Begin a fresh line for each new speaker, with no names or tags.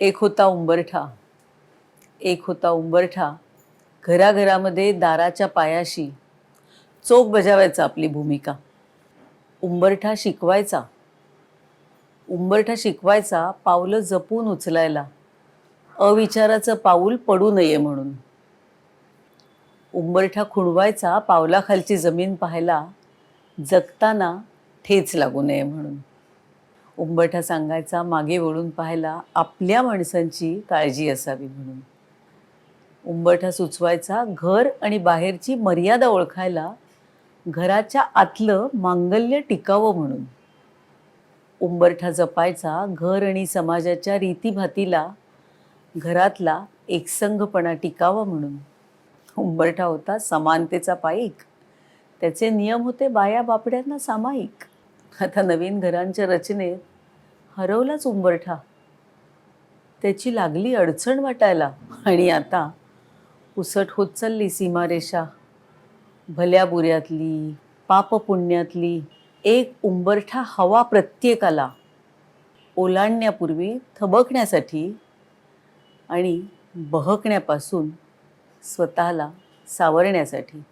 एक होता उंबरठा. एक होता उंबरठा. घराघरामध्ये दाराच्या पायाशी चोख बजावायचा आपली भूमिका. उंबरठा शिकवायचा. उंबरठा शिकवायचा पावलं जपून उचलायला. अविचाराचं पाऊल पडू नये म्हणून. उंबरठा खुणवायचा पावलाखालची जमीन पाहायला जगताना ठेच लागू नये म्हणून. उंबरठा सांगायचा मागे वळून पाहायला आपल्या माणसांची काळजी असावी म्हणून. उंबरठा सुचवायचा घर आणि बाहेरची मर्यादा ओळखायला घराच्या आतलं मांगल्य टिकावं म्हणून. उंबरठा जपायचा घर आणि समाजाच्या रीतीभातीला घरातला एकसंघपणा टिकावा म्हणून. उंबरठा होता समानतेचा पाईक. त्याचे नियम होते बाया बापड्यांना सामायिक. आता नवीन घरांच्या रचनेत हरवलाच उंबरठा. त्याची लागली अडचण वाटायला. आणि आता उसट होत चालली सीमारेषा. भल्या बुऱ्यातली पापपुण्यातली एक उंबरठा हवा प्रत्येकाला. ओलांडण्यापूर्वी थबकण्यासाठी आणि बहकण्यापासून स्वतःला सावरण्यासाठी.